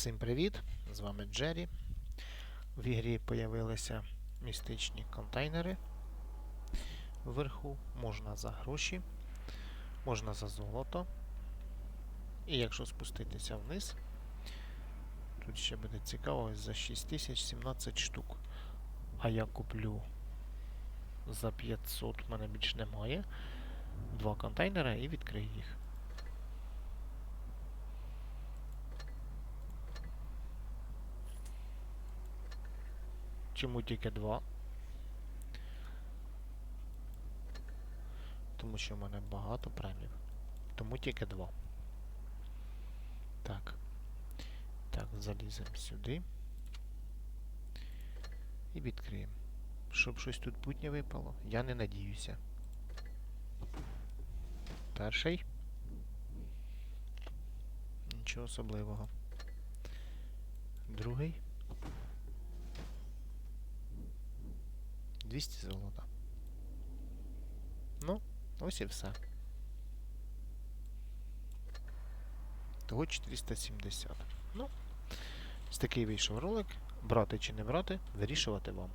Всім привіт! З вами Джері. В ігрі появилися містичні контейнери. Вверху можна за гроші, можна за золото. І якщо спуститися вниз, тут ще буде цікаво, за 6017 штук. А я куплю за 500, в мене більш немає. Два контейнера і відкрию їх. Чому тільки два? Тому що в мене багато премів. Тому тільки два. Так. Так, заліземо сюди. І відкриємо. Щоб щось тут путнє випало, я не надіюся. Перший. Нічого особливого. Другий. 200 золота. Ну, ось і все. Того 470. Ну, ось такий вийшов ролик. Брати чи не брати, вирішувати вам.